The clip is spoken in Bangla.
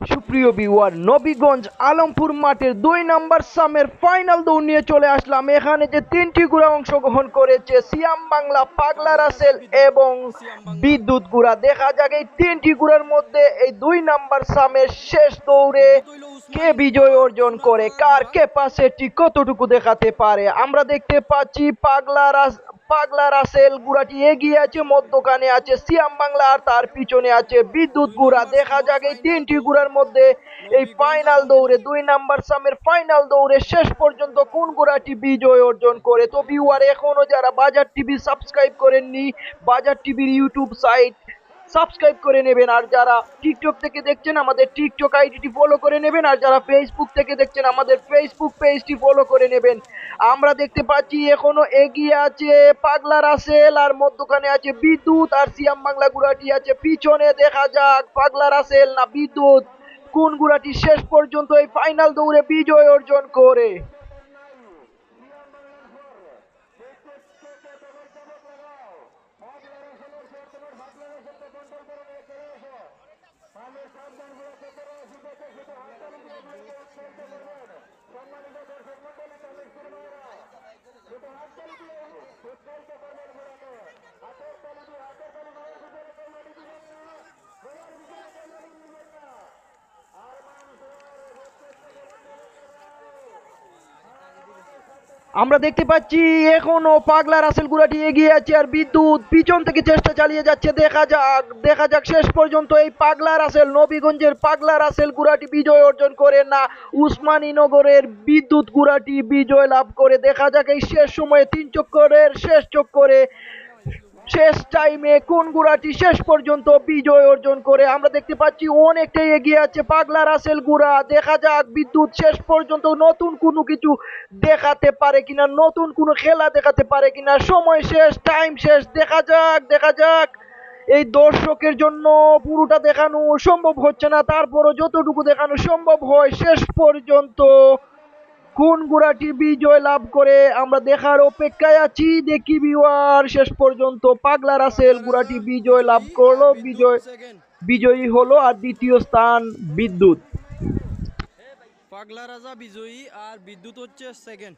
সুপ্রিয় বিওয়ার নবীগঞ্জ আলমপুর মাঠের দুই নাম্বার সামের ফাইনাল দৌড় নিয়ে চলে আসলাম। এখানে যে তিনটি গুড়া অংশগ্রহণ করেছে সিয়াম বাংলা, পাগলা রাসেল এবং বিদ্যুৎ গুড়া। দেখা যাক এই তিনটি গুড়ার মধ্যে এই দুই নাম্বার সামের শেষ দৌড়ে কে বিজয় অর্জন করে, কার ক্যাপাসিটি কতটুকু দেখাতে পারে? আমরা দেখতে পাচ্ছি পাগলা রাস পাগলা রাসেল গুড়াটি এগিয়ে আছে, মধ্যখানে আছে সিয়াম বাংলা আর তার পিছনে আছে বিদ্যুৎ গুড়া। দেখা যাক এই তিনটি গুড়ার মধ্যে এই ফাইনাল দৌড়ে দুই নাম্বার সামের ফাইনাল দৌড়ে শেষ পর্যন্ত কোন গুড়াটি বিজয় অর্জন করে? তো ভিউয়ার এখনও যারা বাজার টিভি সাবস্ক্রাইব করেননি, বাজার টিভির ইউটিউব সাইট সাবস্ক্রাইব করে নেবেন। আর যারা টিকটক থেকে দেখছেন, আমাদের টিকটক আইডিটি ফলো করে নেবেন। আর যারা ফেসবুক থেকে দেখছেন, আমাদের ফেসবুক পেজটি ফলো করে নেবেন। আমরা দেখতে পাচ্ছি, এখনও এগিয়ে আছে পাগলা রাসেল, আর মধ্যখানে আছে বিদ্যুৎ, আর সিয়াম বাংলা গুড়াটি আছে পিছনে। দেখা যাক, পাগলা রাসেল না বিদ্যুৎ? কোন গুড়াটি শেষ পর্যন্ত এই ফাইনাল দৌড়ে বিজয় অর্জন করে? আমরা দেখতে পাচ্ছি এখনও পাগলা রাসেল গুড়াটি এগিয়ে আছে আর বিদ্যুৎ পিছন থেকে চেষ্টা চালিয়ে যাচ্ছে। দেখা যাক দেখা যাক শেষ পর্যন্ত এই পাগলা রাসেল, নবীগঞ্জের পাগলা রাসেল গুড়াটি বিজয় অর্জন করে না, উসমানীনগরের বিদ্যুৎ গুড়াটি বিজয় লাভ করে। দেখা যাক এই শেষ সময়ে তিন চক্করের শেষ চক্করে শেষ টাইমে কোন গুড়াটি শেষ পর্যন্ত বিজয় অর্জন করে? আমরা দেখতে পাচ্ছি অনেকটাই এগিয়ে আছে পাগলা রাসেল গুড়া। দেখা যাক বিদ্যুৎ শেষ পর্যন্ত নতুন কোনো কিছু দেখাতে পারে কিনা, নতুন কোনো খেলা দেখাতে পারে কিনা। সময় শেষ টাইম শেষ। দেখা যাক দেখা যাক। এই দর্শকের জন্য পুরোটা দেখানো সম্ভব হচ্ছে না, তারপরও যতটুকু দেখানো সম্ভব হয়, শেষ পর্যন্ত কোন গুড়াটি বিজয় লাভ করে? আমরা দেখার অপেক্ষায় আছি। দেখি বিওয়ার শেষ পর্যন্ত পাগলা রাসেল গুড়াটি বিজয় লাভ করল। বিজয়, বিজয়ী হলো আর দ্বিতীয় স্থান বিদ্যুৎ। পাগলা রাজা বিজয়ী আর বিদ্যুৎ হচ্ছে সেকেন্ড